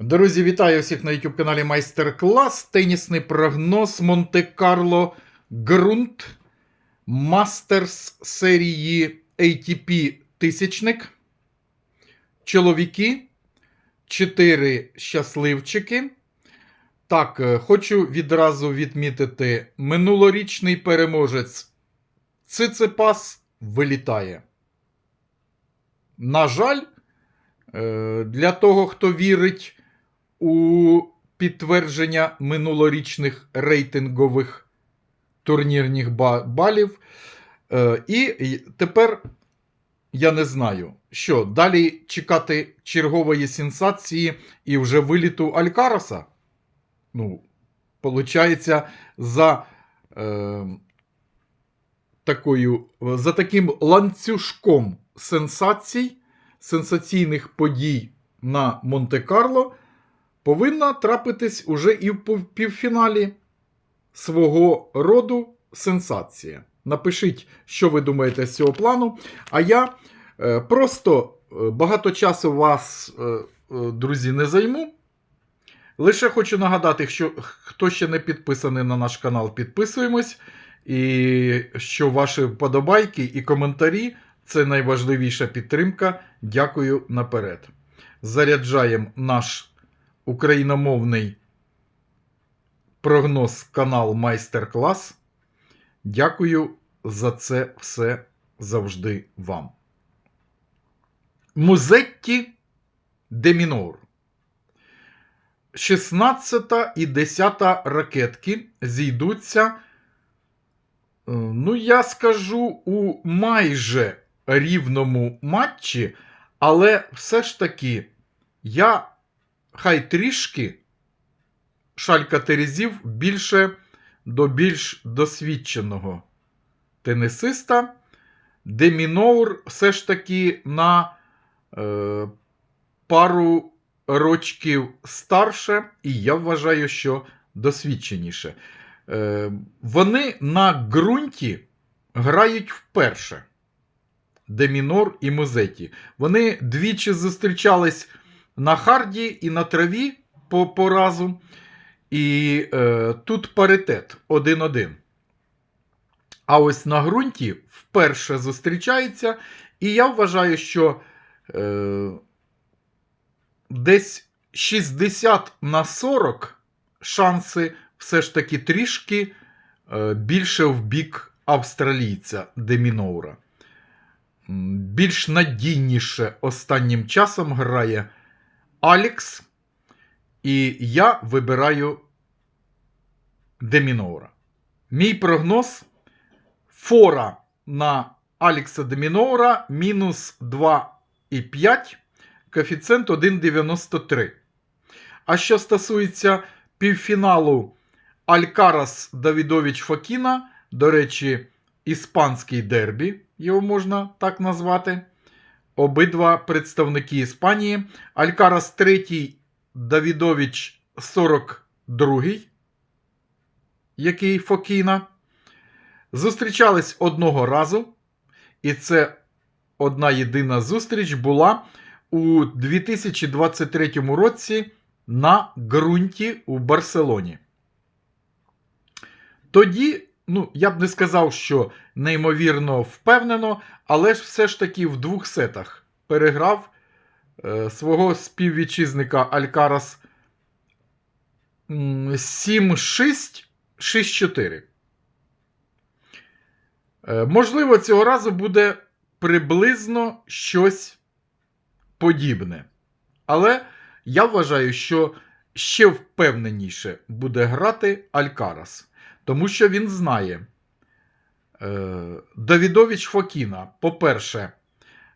Друзі, вітаю всіх на YouTube каналі Майстер Клас. Тенісний прогноз Монте-Карло Ґрунт Мастерс серії ATP тисячник. Чоловіки. Чотири щасливчики. Так, е, хочу відразу відмітити: минулорічний переможець Циципас вилітає. На жаль, е, для того, хто вірить у підтвердження минулорічних рейтингових турнірних балів. Е, І тепер я не знаю, що далі чекати чергової сенсації і вже виліту Алькараса. Ну, получається, за е, такою, за таким ланцюжком сенсацій, сенсаційних подій на Монте-Карло повинна трапитись уже і в півфіналі свого роду сенсація. Напишіть, що ви думаєте з цього плану. А я е, просто е, багато часу вас, е, друзі, не займу. Лише хочу нагадати, що хто ще не підписаний на наш канал, підписуємось. І що ваші вподобайки і коментарі це найважливіша підтримка. Дякую наперед. Заряджаємо наш україномовний прогноз канал Майстер Клас. Дякую за це все завжди вам. Музетті де Мінор. 16 і 10 ракетки зійдуться. е, Ну, я скажу у майже рівному матчі, але все ж таки я хай трішки шалька Терезів більше до більш досвідченого тенісиста, де Міноур все ж таки на е, пару рочків старше, і я вважаю, що досвідченіше. Е, вони на ґрунті грають вперше. Демінор і Музеті. Вони двічі зустрічались на харді і на траві по, по разу. І е, тут паритет 1-1. А ось на ґрунті вперше зустрічається. І я вважаю, що е, десь 60 на 40 шанси все ж таки трішки е, більше в бік австралійця Деміноура. Більш надійніше останнім часом грає Алікс. І я вибираю Деміноура. Мій прогноз фора на Алікса Деміноура мінус 2,5, коефіцієнт 1,93. А що стосується півфіналу Алькарас Давідович Фокіна, до речі, іспанський дербі, його можна так назвати. Обидва представники Іспанії. Алькарас третій, Давідович 42-й, який Фокіна. Зустрічались одного разу. І це одна єдина зустріч була у 2023 році на ґрунті у Барселоні. Тоді, ну, я б не сказав, що неймовірно впевнено, але ж все ж таки в двох сетах переграв е, свого співвітчизника Алькарас м, 7-6, 6-4. Е, можливо, цього разу буде приблизно щось подібне. Але я вважаю, що ще впевненіше буде грати Алькарас. Тому що він знає. Е, Давідович Фокіна, по-перше,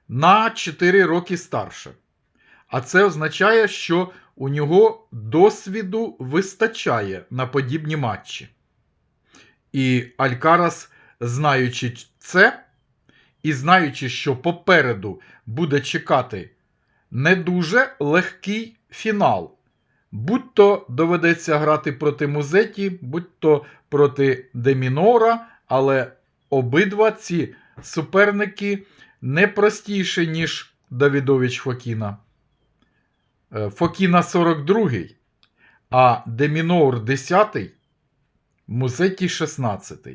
на 4 роки старше. А це означає, що у нього досвіду вистачає на подібні матчі. І Алькарас, знаючи це, і знаючи, що попереду буде чекати не дуже легкий фінал. Будь то доведеться грати проти Музеті, будь то проти Демінора, але обидва ці суперники не простіші, ніж Давідович Фокіна. е, Фокіна 42, а Демінор 10, Музеті 16.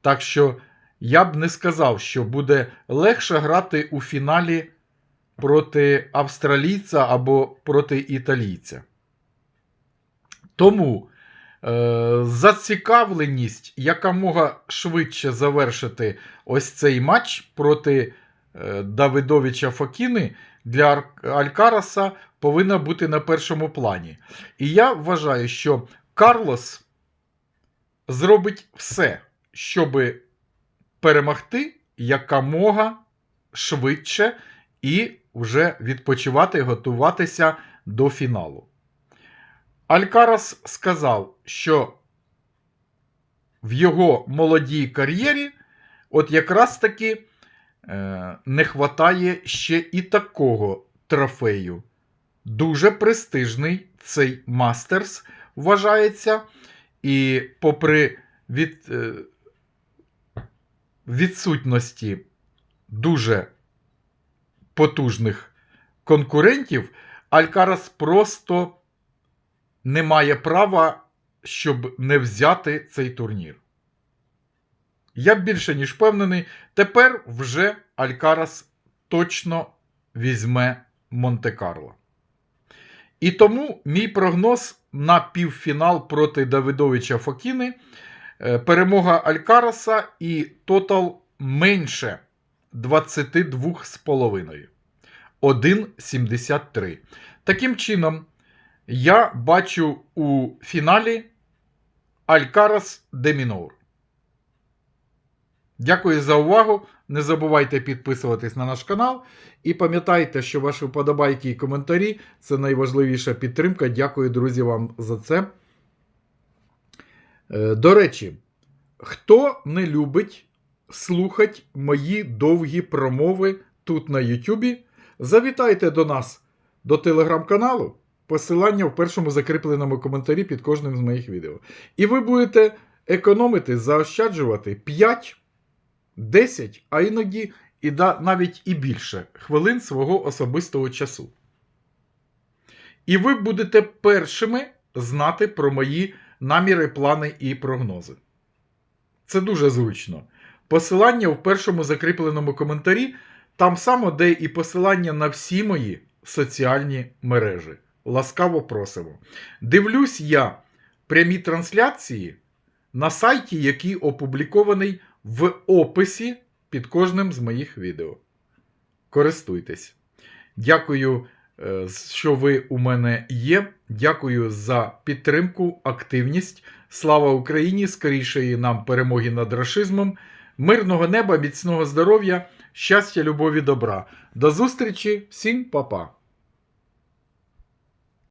Так що я б не сказав, що буде легше грати у фіналі проти австралійця або проти італійця. Тому е, зацікавленість якомога швидше завершити ось цей матч проти е, Давидовича Фокіни для Алькараса повинна бути на першому плані. І я вважаю, що Карлос зробить все, щоб перемогти якомога швидше і вже відпочивати, готуватися до фіналу. Алькарас сказав, що в його молодій кар'єрі от якраз таки е, не хватає ще і такого трофею. Дуже престижний цей мастерс вважається. І попри від, е, відсутності дуже потужних конкурентів, Алькарас просто не має права, щоб не взяти цей турнір. Я більше ніж впевнений, тепер вже Алькарас точно візьме Монте-Карло. І тому мій прогноз на півфінал проти Давидовича Фокіни. е, Перемога Алькараса і тотал менше 22,5. 1,73. Таким чином, я бачу у фіналі Алькарас Демінор. Дякую за увагу. Не забувайте підписуватись на наш канал. І пам'ятайте, що ваші вподобайки і коментарі це найважливіша підтримка. Дякую, друзі, вам за це. Е, До речі, хто не любить слухати мої довгі промови тут на Ютубі, завітайте до нас до телеграм-каналу. Посилання в першому закріпленому коментарі під кожним з моїх відео. І ви будете економити, заощаджувати 5, 10, а іноді і навіть і більше хвилин свого особистого часу. І ви будете першими знати про мої наміри, плани і прогнози. Це дуже зручно. Посилання в першому закріпленому коментарі, там само, де і посилання на всі мої соціальні мережі. Ласкаво просимо. Дивлюсь я прямі трансляції на сайті, який опублікований в описі під кожним з моїх відео. Користуйтесь. Дякую, е, що ви у мене є. Дякую за підтримку, активність. Слава Україні! Скорішої нам перемоги над рашизмом, мирного неба, міцного здоров'я, щастя, любові, добра. До зустрічі, всім па-па!